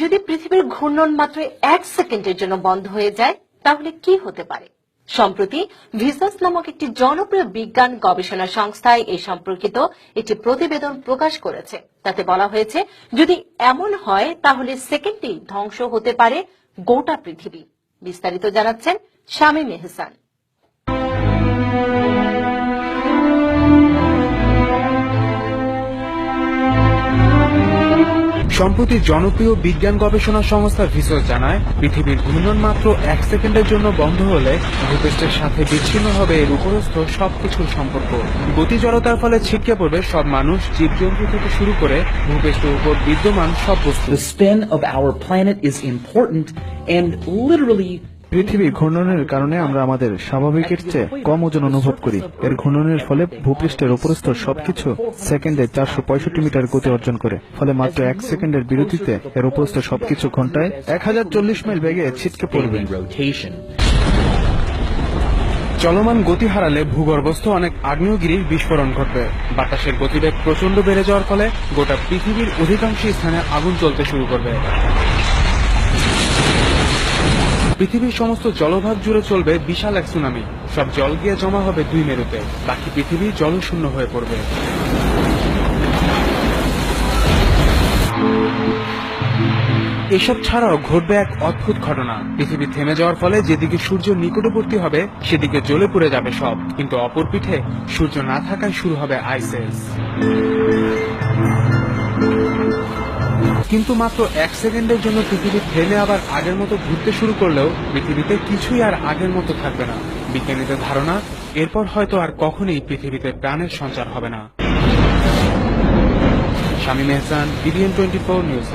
যদি পৃথিবীর ঘূর্ণন মাত্র এক সেকেন্ডের জন্য বন্ধ হয়ে যায়, তাহলে কি হতে পারে? সম্প্রতি ভিসাস নামক একটি জনপ্রিয় বিজ্ঞান গবেষণা সংস্থায় এই সম্পর্কিত একটি প্রতিবেদন প্রকাশ করেছে। তাতে বলা হয়েছে, যদি এমন হয়, তাহলে সেকেন্ডেই ধ্বংস হতে পারে গোটা পৃথিবী। বিস্তারিত জানাচ্ছেন শামীম এহসান। সম্প্রতি জনপ্রিয় বিজ্ঞান গবেষণা সংস্থা ভিসো জানায়, পৃথিবীর ঘূর্ণন মাত্র এক সেকেন্ডের জন্য বন্ধ হলে ভূপৃষ্ঠের সাথে বিচ্ছিন্ন হবে এর উপরস্থ সবকিছুর সম্পর্ক। গতি জড়তার ফলে ছিটকে পড়বে সব মানুষ, জীবজন্তু থেকে শুরু করে ভূপৃষ্ঠের উপর বিদ্যমান সব বস্তু। Spin of of planet is is important and পৃথিবী ঘূর্ণনের কারণে আমরা আমাদের স্বাভাবিকের চেয়ে কম ওজন অনুভব করি। এর ঘূর্ণনের ফলে ভূপৃষ্ঠের উপরস্থ সবকিছু সেকেন্ডে চারশো পঁয়ষট্টি মিটার গতি অর্জন করে, ফলে মাত্র এক সেকেন্ডের বিরতিতে এর উপরস্থ সবকিছু ঘন্টায় এক হাজার চল্লিশ মাইল বেগে ছিটকে পড়বে। চলমান গতি হারালে ভূগর্ভস্থ অনেক আগ্নেয়গিরির বিস্ফোরণ ঘটবে। বাতাসের গতিবেগ প্রচণ্ড বেড়ে যাওয়ার ফলে গোটা পৃথিবীর অধিকাংশ স্থানে আগুন জ্বলতে শুরু করবে। পৃথিবীর সমস্ত জলভাগ জুড়ে চলবে বিশাল এক সুনামি। সব জল গিয়ে জমা হবে দুই মেরুতে। বাকি পৃথিবী জলশূন্য হয়ে পড়বে। এসব ছাড়াও ঘটবে এক অদ্ভুত ঘটনা। পৃথিবী থেমে যাওয়ার ফলে যেদিকে সূর্য নিকটবর্তী হবে, সেদিকে জ্বলে পুড়ে যাবে সব। কিন্তু অপর পিঠে সূর্য না থাকায় শুরু হবে আইসেস। কিন্তু মাত্র এক সেকেন্ডের জন্য পৃথিবী থেমে আবার আগের মতো ঘুরতে শুরু করলেও পৃথিবীতে কিছুই আর আগের মতো থাকবে না। বিজ্ঞানীদের ধারণা, এরপর হয়তো আর কখনোই পৃথিবীতে প্রাণের সঞ্চার হবে না। Shamim Ehsan BDN twenty four news